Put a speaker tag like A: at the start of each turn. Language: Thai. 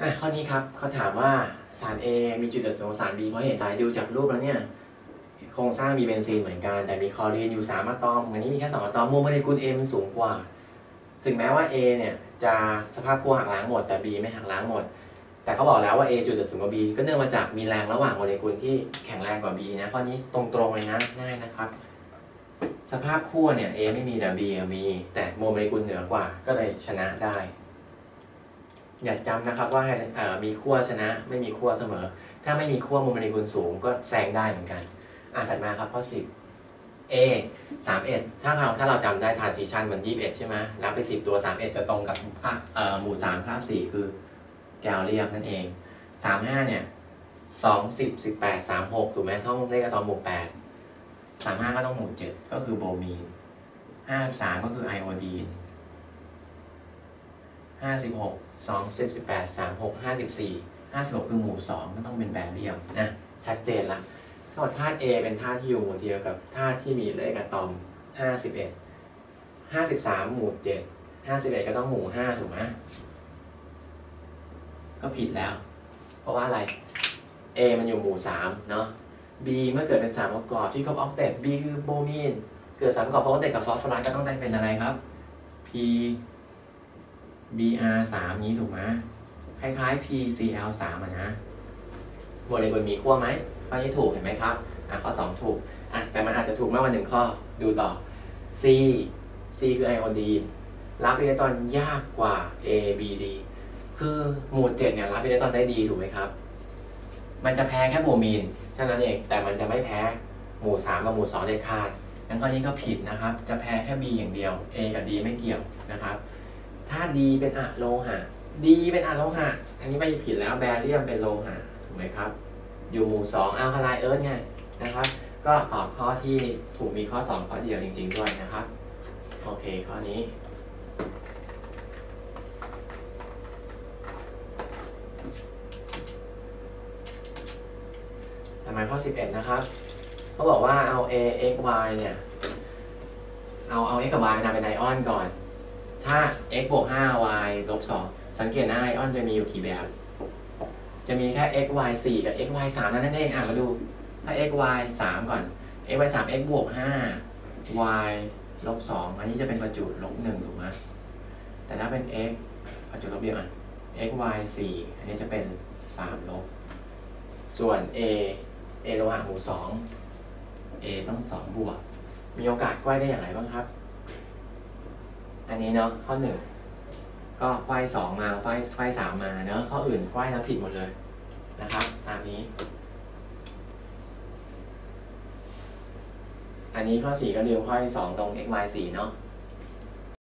A: อะข้อนี้ครับเขาถามว่าสาร A มีจุดเดือดสูงกว่าสาร B เพราะเหตุใดดูจากรูปแล้วเนี่ยโครงสร้างมีเบนซีนเหมือนกัน แต่มีคลอรีนอยู่ 3อะตอมอันนี้มีแค่ 2อะตอมโมเลกุล A มันสูงกว่า ถึงแม้ว่า A เนี่ยจะสภาพขั้วหักล้างหมด แต่ B ไม่หักล้างหมด แต่เขาบอกแล้วว่า A จุดเดือดสูงกว่า B ก็เนื่องมาจากมีแรงระหว่างโมเลกุลที่แข็งแรงกว่า B นะข้อนี้ตรงๆเลยนะง่ายนะครับ สภาพขั้วเนี่ย A ไม่มีแต่ B มี แต่โมเลกุลเหนือกว่าก็เลยชนะได้ อย่าจำนะครับว่ามีขั้วชนะ ไม่มีขั้วเสมอ ถ้าไม่มีขั้วโมเลกุลสูงก็แซงได้เหมือนกัน อะถัดมาครับข้อ 10 A 31 ถ้าเราถ้าเราจำได้ transition มัน 21 ใช่ไหมแล้วไป 10 ตัว 31 จะตรงกับค่าหมู่3ค่า4คือแกวเรียบนั่นเอง 35 เนี่ย 2 10 18 36 ถูกไหมท่องเลขอะตอมหมู่ 8 35 ก็ต้องหมู่ 7 ก็คือโบมีน53 ก็คือไอโอดีน 56 2 10 18 36 54 56 คือหมู่ 2 ก็ต้องเป็นแบรเรียมนะชัดเจนละทั้งหมดธาตุ A เป็นธาตุที่อยู่หมู่เดียวกับธาตุที่มีเลขอะตอม 51 53 หมู่ 7 51 ก็ต้องหมู่ 5 ถูกไหมก็ผิดแล้ว เพราะว่าอะไร A มันอยู่หมู่ 3 เนาะ B เมื่อเกิดเป็นสารประกอบที่ครบออกเตต B คือโบมีน เกิดสารประกอบเพราะว่าเตตกับฟอสฟอรัสก็ต้องได้เป็นอะไรครับ P BR 3นี้ถูกไหมคล้ายๆ PCl 3อะนะโมเลกุลมีขั้วไหมข้อนี้ถูกเห็นไหมครับอะข้อ 2 ถูกอะแต่มันอาจจะถูกมากกว่าหนึ่งข้อดูต่อ C C คือไอโอดีนรับอิเล็กตรอนยากกว่า A B D คือหมู่7เนี่ยรับอิเล็กตรอนได้ดีถูกไหมครับ มันจะแพ้แค่โบมีนเท่านั้นเองแต่มันจะไม่แพ้หมู่ 3 กับหมู่2เด็ดขาดงั้นข้อนี้ก็ผิดนะครับ จะแพ้แค่ B อย่างเดียว A กับ D ไม่เกี่ยวนะครับ ถ้า D เป็นอะโลหะ D เป็นอะโลหะ อันนี้ไม่ผิดแล้วแบเรียมเป็นโลหะถูกไหมครับ อยู่หมู่2อัลคาไลเอิร์ธไงนะครับ ก็ตอบข้อที่ถูกมีข้อ 2 ข้อเดียวจริง ๆ ด้วยนะครับ โอเคข้อนี้ทำไมข้อ 11 นะครับเขาบอกว่าเอา A x y เนี่ย เอาเอา x กับ y มาทำเป็นไอออนก่อน ถ้า x บวก 5 y ลบ 2 สังเกตนะไอออนจะมีอยู่กี่แบบ จะมีแค่ x y 4 กับ x y 3นั่นเอง อะมาดู ถ้า x y 3 ก่อน x y 3 x บวก 5 y ลบ 2 อันนี้จะเป็นประจุลบ1ถูกไหมแต่ถ้าเป็น x ประจุลบเดียวอะ x y 4 อันนี้จะเป็น 3 ลบ ส่วน a a โลหะหมู่2 a ต้อง 2 บวก มีโอกาสไขว้ได้อย่างไรบ้างครับ อันนี้เนาะข้อหนึ่งก็ไขว้สองมาคว้ไขว้สามมาเนาะข้ออื่นควายแล้วผิดหมดเลยนะครับ ตามนี้ อันนี้ข้อสี่ก็ลืมไขว้สองตรง x y สี่เนาะ